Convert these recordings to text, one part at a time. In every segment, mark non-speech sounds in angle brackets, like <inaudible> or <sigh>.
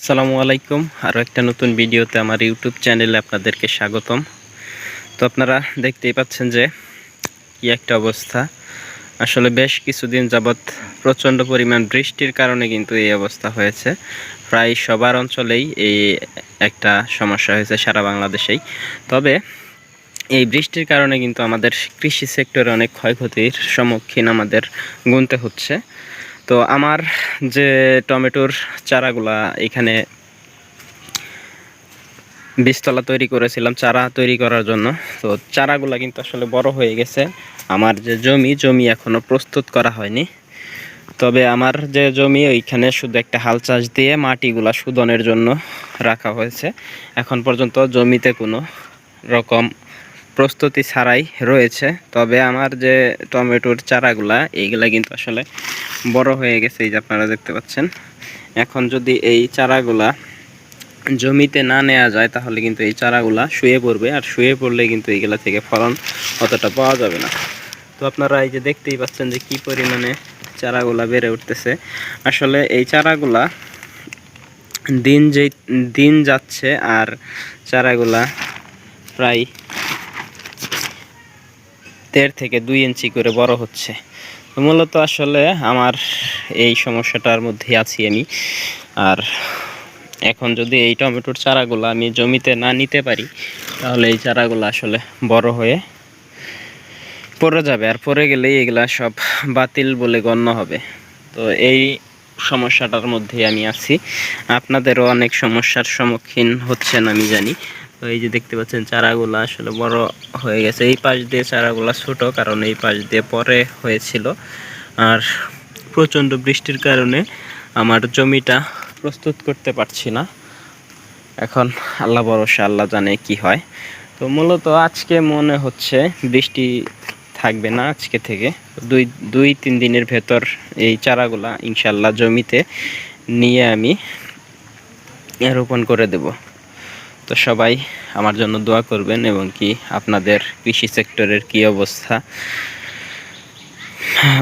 আসসালামু আলাইকুম আরও একটা নতুন ভিডিওতে আমার ইউটিউব চ্যানেলে আপনাদেরকে স্বাগতম। তো আপনারা দেখতেই পাচ্ছেন যে কি একটা অবস্থা। আসলে বেশ কিছুদিন যাবৎ প্রচণ্ড পরিমাণ বৃষ্টির কারণে কিন্তু এই অবস্থা হয়েছে। প্রায় সবার অঞ্চলেই এই একটা সমস্যা হয়েছে সারা বাংলাদেশেই। তবে এই বৃষ্টির কারণে কিন্তু আমাদের কৃষি সেক্টরে অনেক ক্ষয়ক্ষতির সম্মুখীন আমাদের গুনতে হচ্ছে। তো আমার যে টমেটোর চারাগুলা এখানে বীজতলা তৈরি করেছিলাম, চারা তৈরি করার জন্য। তো চারাগুলা কিন্তু আসলে বড় হয়ে গেছে। আমার যে জমি জমি এখনও প্রস্তুত করা হয়নি। তবে আমার যে জমি, ওইখানে শুধু একটা হাল চাষ দিয়ে মাটিগুলা শোধনের জন্য রাখা হয়েছে। এখন পর্যন্ত জমিতে কোনো রকম প্রস্তুতি ছাড়াই রয়েছে। তবে আমার যে টমেটোর চারাগুলা, এইগুলা কিন্তু আসলে বড় হয়ে গেছে, এই যে আপনারা দেখতে পাচ্ছেন। এখন যদি এই চারাগুলা জমিতে না নেওয়া যায়, তাহলে কিন্তু এই চারাগুলা শুয়ে পড়বে, আর শুয়ে পড়লে কিন্তু এইগুলা থেকে ফলন অতটা পাওয়া যাবে না। তো আপনারা এই যে দেখতেই পাচ্ছেন যে কি পরিমাণে চারাগুলা বেড়ে উঠতেছে। আসলে এই চারাগুলা দিন যে দিন যাচ্ছে, আর চারাগুলা প্রায় দেড় থেকে দুই ইঞ্চি করে বড় হচ্ছে। তো মূলত আসলে আমার এই সমস্যাটার মধ্যে আছি আমি। আর এখন যদি এই টমেটোর চারাগুলো আমি জমিতে না নিতে পারি, তাহলে এই চারাগুলো আসলে বড় হয়ে পড়ে যাবে। আর পড়ে গেলেই এগুলা সব বাতিল বলে গণ্য হবে। তো এই সমস্যাটার মধ্যেই আমি আছি। আপনাদেরও অনেক সমস্যার সম্মুখীন হচ্ছেন আমি জানি। এই যে দেখতে পাচ্ছেন, চারাগুলো আসলে বড় হয়ে গেছে। এই পাশ দিয়ে চারাগুলো ছোট, কারণ এই পাশ দিয়ে পরে হয়েছিল। আর প্রচণ্ড বৃষ্টির কারণে আমার জমিটা প্রস্তুত করতে পারছি না। এখন আল্লাহ ভরসা, আল্লাহ জানে কি হয়। তো মূলত আজকে মনে হচ্ছে বৃষ্টি থাকবে না আজকে থেকে। দুই দুই, তিন দিনের ভেতর এই চারাগুলা ইনশাল্লাহ জমিতে নিয়ে আমি রোপণ করে দেব। তো সবাই আমার জন্য দোয়া করবেন এবং কি আপনাদের কৃষি সেক্টরের কি অবস্থা,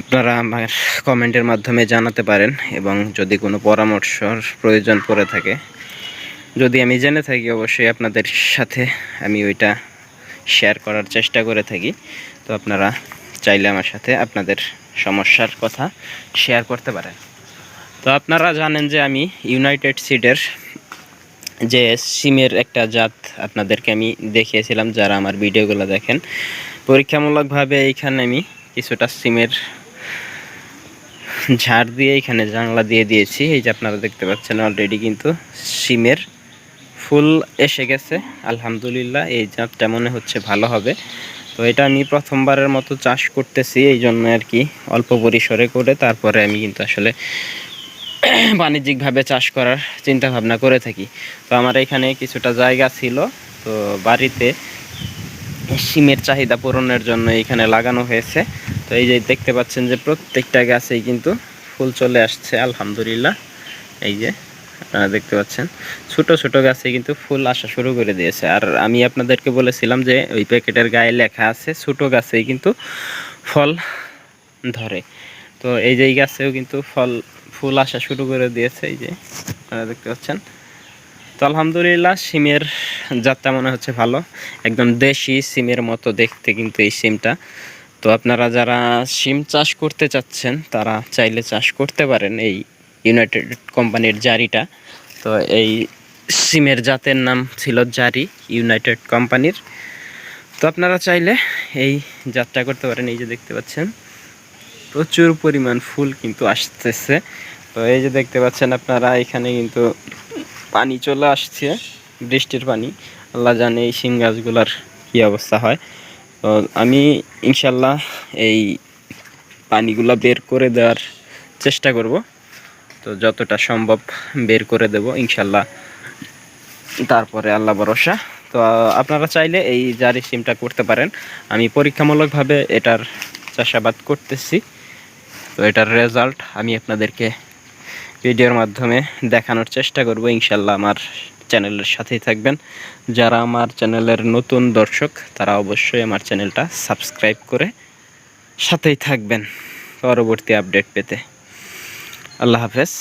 আপনারা আমার কমেন্টের মাধ্যমে জানাতে পারেন এবং যদি কোনো পরামর্শর প্রয়োজন পড়ে থাকে। যদি আমি জেনে থাকি, অবশ্যই আপনাদের সাথে আমি ওইটা শেয়ার করার চেষ্টা করে থাকি। তো আপনারা চাইলে আমার সাথে আপনাদের সমস্যার কথা শেয়ার করতে পারেন। তো আপনারা জানেন যে আমি ইউনাইটেড সিডের যে সিমের একটা জাত আপনাদেরকে আমি দেখিয়েছিলাম যারা আমার ভিডিওগুলো দেখেন। পরীক্ষামূলকভাবে এইখানে আমি কিছুটা সিমের ঝাড় দিয়ে এখানে জানলা দিয়ে দিয়েছি। এই যে আপনারা দেখতে পাচ্ছেন অলরেডি কিন্তু সিমের ফুল এসে গেছে। আলহামদুলিল্লাহ এই জাতটা মনে হচ্ছে ভালো হবে। তো এটা আমি প্রথমবারের মতো চাষ করতেছি এই জন্য আর কি অল্প পরিসরে করে তারপরে আমি কিন্তু আসলে <clears throat> বাণিজ্যিকভাবে চাষ করার চিন্তা ভাবনা করে থাকি। তো আমার এখানে কিছুটা জায়গা ছিল, তো বাড়িতে সিমের চাহিদা পূরণের জন্য এখানে লাগানো হয়েছে। তো এই যে দেখতে পাচ্ছেন যে প্রত্যেকটা গাছেই কিন্তু ফুল চলে আসছে, আলহামদুলিল্লাহ। এই যে আপনারা দেখতে পাচ্ছেন, ছোট ছোট গাছে কিন্তু ফুল আসা শুরু করে দিয়েছে। আর আমি আপনাদেরকে বলেছিলাম যে ওই প্যাকেটের গায়ে লেখা আছে, ছোট গাছেই কিন্তু ফল ধরে। তো এই যে গাছেও কিন্তু ফল ফুল আসা শুরু করে দিয়েছে, এই যে আপনারা দেখতে পাচ্ছেন। তো আলহামদুলিল্লাহ, সিমের যাত্রা মনে হচ্ছে ভালো। একদম দেশি সিমের মতো দেখতে কিন্তু এই সিমটা। তো আপনারা যারা সিম চাষ করতে চাচ্ছেন, তারা চাইলে চাষ করতে পারেন এই ইউনাইটেড কোম্পানির জারিটা। তো এই সিমের জাতের নাম ছিল জারি ইউনাইটেড কোম্পানির তো আপনারা চাইলে এই যাত্রা করতে পারেন, এই যে দেখতে পাচ্ছেন। প্রচুর পরিমাণ ফুল কিন্তু আসতেছে। তো এই যে দেখতে পাচ্ছেন আপনারা, এখানে কিন্তু পানি চলে আসছে, বৃষ্টির পানি। আল্লাহ জানে এই শিম গাছগুলার কী অবস্থা হয়। তো আমি ইনশাল্লাহ এই পানিগুলো বের করে দেওয়ার চেষ্টা করব। তো যতটা সম্ভব বের করে দেব ইনশাল্লাহ তারপরে আল্লাহ ভরসা। তো আপনারা চাইলে এই জারি সিমটা করতে পারেন। আমি পরীক্ষামূলকভাবে এটার চাষাবাদ করতেছি। তো এটার রেজাল্ট আমি আপনাদেরকে ভিডিওর মাধ্যমে দেখানোর চেষ্টা করব। ইনশাল্লাহ আমার চ্যানেলের সাথেই থাকবেন। যারা আমার চ্যানেলের নতুন দর্শক, তারা অবশ্যই আমার চ্যানেলটা সাবস্ক্রাইব করে সাথেই থাকবেন। পরবর্তী আপডেট পেতে। আল্লাহ হাফেজ।